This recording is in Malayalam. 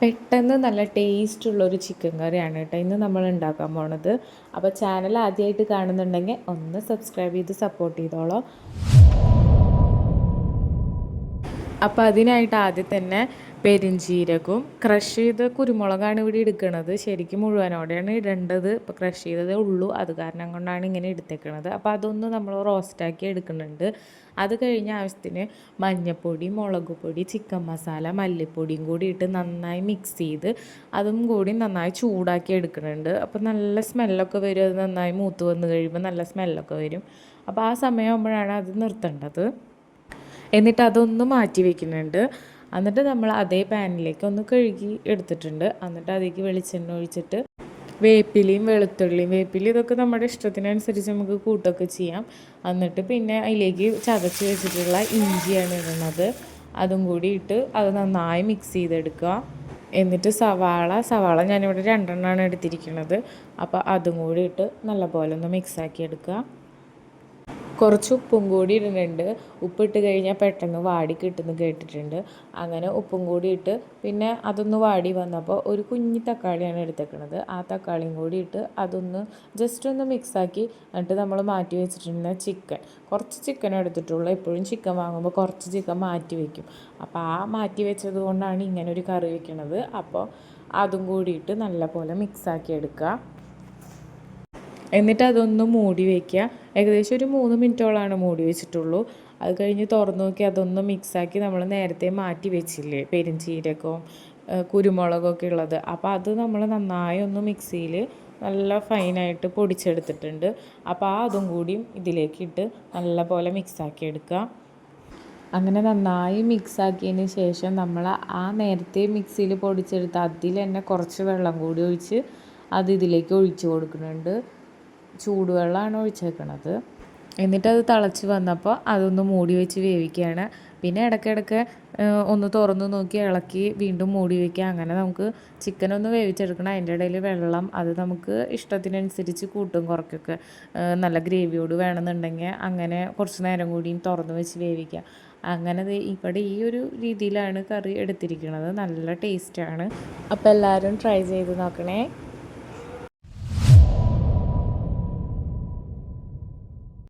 പെട്ടെന്ന് നല്ല ടേസ്റ്റുള്ള ഒരു ചിക്കൻ കറിയാണ് കേട്ടോ ഇന്ന് നമ്മൾ ഉണ്ടാക്കാൻ പോണത്. അപ്പോൾ ചാനൽ ആദ്യമായിട്ട് കാണുന്നുണ്ടെങ്കിൽ ഒന്ന് സബ്സ്ക്രൈബ് ചെയ്ത് സപ്പോർട്ട് ചെയ്തോളൂ. അപ്പോൾ അതിനായിട്ട് ആദ്യം തന്നെ പെരിഞ്ചീരകവും ക്രഷ് ചെയ്ത കുരുമുളകാണ് ഇവിടെ എടുക്കുന്നത് ശരിക്കും മുഴുവനോടെയാണ് ഇടേണ്ടത്. ഇപ്പോൾ ക്രഷ് ചെയ്തതേ ഉള്ളൂ. അത് കാരണം കൊണ്ടാണ് ഇങ്ങനെ എടുത്തേക്കണത്. അപ്പോൾ അതൊന്ന് നമ്മൾ റോസ്റ്റാക്കി എടുക്കുന്നുണ്ട്. അത് കഴിഞ്ഞ ആവശ്യത്തിന് മഞ്ഞൾപ്പൊടി മുളക് പൊടി ചിക്കൻ മസാല മല്ലിപ്പൊടിയും കൂടി ഇട്ട് നന്നായി മിക്സ് ചെയ്ത് അതും കൂടി നന്നായി ചൂടാക്കി എടുക്കുന്നുണ്ട്. അപ്പോൾ നല്ല സ്മെല്ലൊക്കെ വരും. അത് നന്നായി മൂത്ത് വന്ന് കഴിയുമ്പോൾ നല്ല സ്മെല്ലൊക്കെ വരും. അപ്പോൾ ആ സമയമാകുമ്പോഴാണ് അത് നിർത്തേണ്ടത്. എന്നിട്ട് അതൊന്ന് മാറ്റി വെക്കുന്നുണ്ട്. എന്നിട്ട് നമ്മൾ അതേ പാനിലേക്ക് ഒന്ന് കഴുകി എടുത്തിട്ടുണ്ട്. എന്നിട്ട് അതിലേക്ക് വെളിച്ചെണ്ണ ഒഴിച്ചിട്ട് വേപ്പിലയും വെളുത്തുള്ളിയും വേപ്പില ഇതൊക്കെ നമ്മുടെ ഇഷ്ടത്തിനനുസരിച്ച് നമുക്ക് കൂട്ടൊക്കെ ചെയ്യാം. എന്നിട്ട് പിന്നെ അതിലേക്ക് ചതച്ച് വെച്ചിട്ടുള്ള ഇഞ്ചിയാണ് ഇടുന്നത് അതും കൂടി ഇട്ട് അത് നന്നായി മിക്സ് ചെയ്തെടുക്കുക. എന്നിട്ട് സവാള സവാള ഞാനിവിടെ രണ്ടെണ്ണമാണ് എടുത്തിരിക്കുന്നത് അപ്പോൾ അതും കൂടി ഇട്ട് നല്ലപോലെ ഒന്ന് മിക്സാക്കി എടുക്കുക കുറച്ച് ഉപ്പും കൂടി ഇടുന്നുണ്ട്. ഉപ്പിട്ട് കഴിഞ്ഞാൽ പെട്ടെന്ന് വാടി കിട്ടുന്നു കേട്ടിട്ടുണ്ട്. അങ്ങനെ ഉപ്പും കൂടി ഇട്ട് പിന്നെ അതൊന്ന് വാടി വന്നപ്പോൾ ഒരു കുഞ്ഞി തക്കാളിയാണ് എടുത്തേക്കുന്നത് ആ തക്കാളിയും കൂടി ഇട്ട് അതൊന്ന് ജസ്റ്റ് ഒന്ന് മിക്സാക്കി എന്നിട്ട് നമ്മൾ മാറ്റി വെച്ചിട്ടുണ്ട് ചിക്കൻ കുറച്ച് ചിക്കൻ എടുത്തിട്ടുള്ളൂ. എപ്പോഴും ചിക്കൻ വാങ്ങുമ്പോൾ കുറച്ച് ചിക്കൻ മാറ്റി വയ്ക്കും അപ്പോൾ ആ മാറ്റി വെച്ചത് കൊണ്ടാണ് ഇങ്ങനെ ഒരു കറി വെക്കുന്നത് അപ്പോൾ അതും കൂടിയിട്ട് നല്ലപോലെ മിക്സാക്കി എടുക്കുക. എന്നിട്ട് അതൊന്ന് മൂടി വയ്ക്കുക ഏകദേശം ഒരു മൂന്ന് മിനിറ്റോളാണ് മൂടി വെച്ചിട്ടുള്ളൂ. അത് കഴിഞ്ഞ് തുറന്നു നോക്കി അതൊന്ന് മിക്സാക്കി നമ്മൾ നേരത്തെ മാറ്റി വെച്ചില്ലേ? പെരിഞ്ചീരകവും കുരുമുളകൊക്കെ ഉള്ളത്. അപ്പോൾ അത് നമ്മൾ നന്നായി ഒന്ന് മിക്സിയിൽ നല്ല ഫൈനായിട്ട് പൊടിച്ചെടുത്തിട്ടുണ്ട്. അപ്പോൾ ആ അതും കൂടിയും ഇതിലേക്കിട്ട് നല്ല പോലെ മിക്സാക്കി എടുക്കുക. അങ്ങനെ നന്നായി മിക്സാക്കിയതിന് ശേഷം നമ്മൾ ആ നേരത്തെ മിക്സിയിൽ പൊടിച്ചെടുത്ത് അതിൽ തന്നെ കുറച്ച് വെള്ളം കൂടി ഒഴിച്ച് അത് ഇതിലേക്ക് ഒഴിച്ചു കൊടുക്കുന്നുണ്ട്. ചൂടുവെള്ളമാണ് ഒഴിച്ചേക്കണത്. എന്നിട്ടത് തിളച്ച് വന്നപ്പോൾ അതൊന്ന് മൂടി വെച്ച് വേവിക്കുകയാണ്. പിന്നെ ഇടയ്ക്കിടയ്ക്ക് ഒന്ന് തുറന്ന് നോക്കി ഇളക്കി വീണ്ടും മൂടി വയ്ക്കുക അങ്ങനെ നമുക്ക് ചിക്കൻ ഒന്ന് വേവിച്ചെടുക്കണം. അതിന്റെ ഇടയിൽ വെള്ളം അത് നമുക്ക് ഇഷ്ടത്തിനനുസരിച്ച് കൂട്ടും കുറയ്ക്കൊക്കെ. നല്ല ഗ്രേവിയോട് വേണമെന്നുണ്ടെങ്കിൽ അങ്ങനെ കുറച്ച് നേരം കൂടിയും തുറന്ന് വെച്ച് വേവിക്കുക. അങ്ങനെ ഇവിടെ ഈ ഒരു രീതിയിലാണ് കറി എടുത്തിരിക്കുന്നത്. നല്ല ടേസ്റ്റാണ്. അപ്പോൾ എല്ലാവരും ട്രൈ ചെയ്ത് നോക്കണേ.